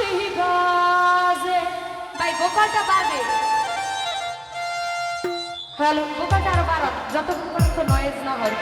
সেই বাজে ভাই বোকাটা বাজে। হ্যালো বোকাটা আরও বাড়ান। যতক্ষণ পর্যন্ত নয়েজ না হয়।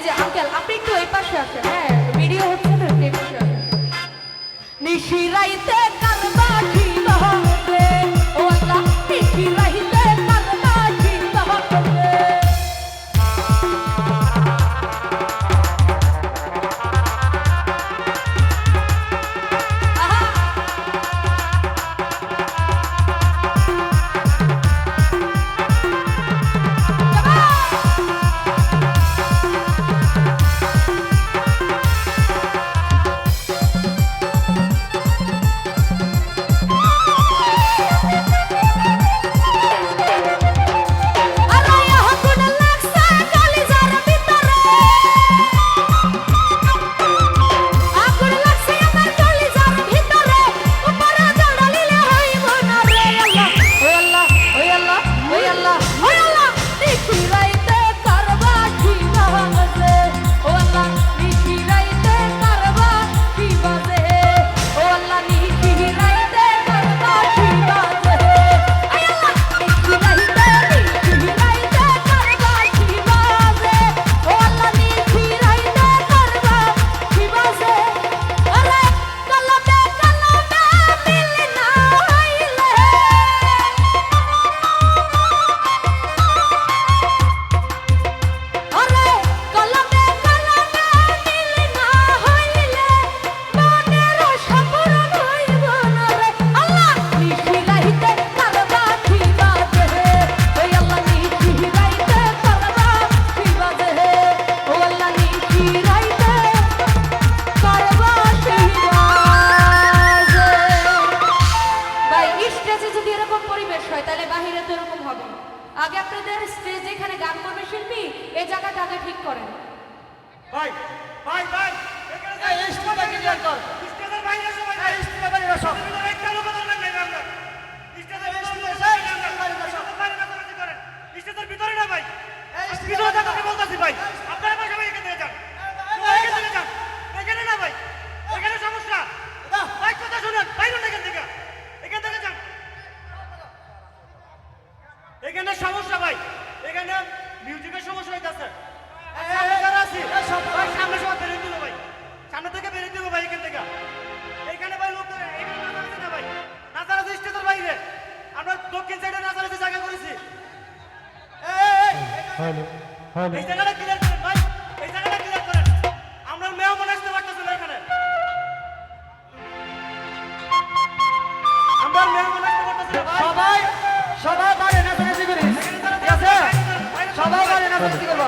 যে আঙ্কেল আপনি একটু এই পাশে হ্যাঁ ভিডিও হচ্ছে না সেই পাশে নিশিরাইতে কালবাট জায়গা ঠিক করেন। ভাই ভাই ভাই এই স্টুডেন্ট ক্লিয়ার কর। স্টুডেন্ট ভাই এসো ভাই স্টুডেন্ট ভাই এসো হ্যালো হ্যালো এই জায়গাটা ক্লিয়ার করেন ভাই এই জায়গাটা ক্লিয়ার করেন। আমরা মেহমান আসতে পারতেছি না এখানে। আমরা মেহমান আসতে পারতেছি না ভাই। সবাই সবাই বাইরে নাচানাচি করিস ঠিক আছে? সবাই বাইরে নাচানাচি করবা